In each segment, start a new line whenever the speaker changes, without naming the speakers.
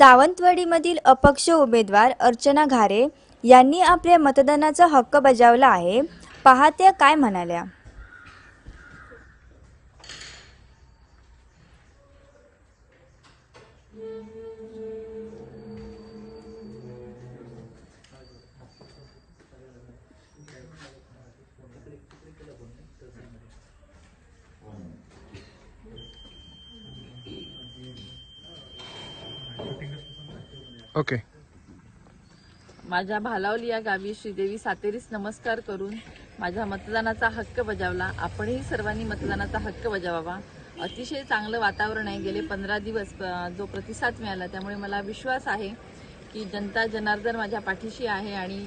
सावंतवाडीमधील अपक्ष उमेदवार अर्चना घारे यांनी आपल्या मतदानाचा हक्क बजावला आहे. पाहत्या काय म्हणाल्या.
ओके.
माझ्या भालावली या गावी श्रीदेवी सातेरीस नमस्कार करून माझ्या मतदानाचा हक्क बजावला. आपणही सर्वांनी मतदानाचा हक्क बजावावा. अतिशय चांगलं वातावरण आहे. गेले पंधरा दिवस जो प्रतिसाद मिळाला त्यामुळे मला विश्वास आहे की जनता जनार्दन माझ्या पाठीशी आहे आणि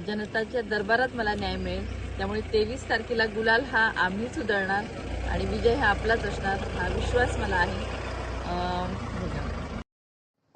जनताच्या दरबारात मला न्याय मिळेल. त्यामुळे तेवीस तारखेला गुलाल हा आम्हीच उधळणार आणि विजय हा आपलाच असणार हा विश्वास मला आहे.